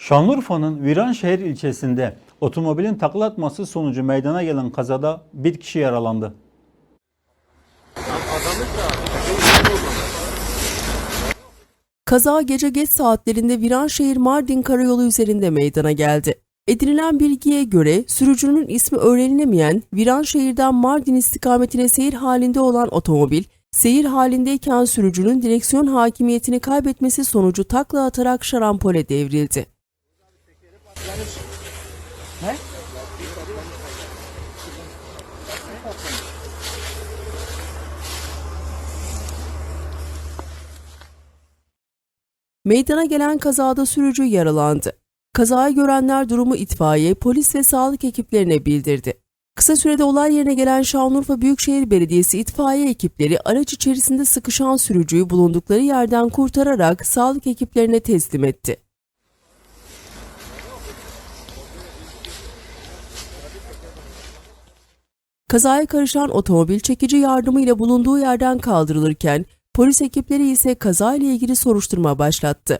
Şanlıurfa'nın Viranşehir ilçesinde otomobilin takla atması sonucu meydana gelen kazada bir kişi yaralandı. Kaza gece geç saatlerinde Viranşehir Mardin Karayolu üzerinde meydana geldi. Edinilen bilgiye göre sürücünün ismi öğrenilemeyen Viranşehir'den Mardin istikametine seyir halinde olan otomobil, seyir halindeyken sürücünün direksiyon hakimiyetini kaybetmesi sonucu takla atarak şarampole devrildi. Meydana gelen kazada sürücü yaralandı. Kazayı görenler durumu itfaiye, polis ve sağlık ekiplerine bildirdi. Kısa sürede olay yerine gelen Şanlıurfa Büyükşehir Belediyesi itfaiye ekipleri araç içerisinde sıkışan sürücüyü bulundukları yerden kurtararak sağlık ekiplerine teslim etti. Kazaya karışan otomobil çekici yardımıyla bulunduğu yerden kaldırılırken polis ekipleri ise kazayla ilgili soruşturma başlattı.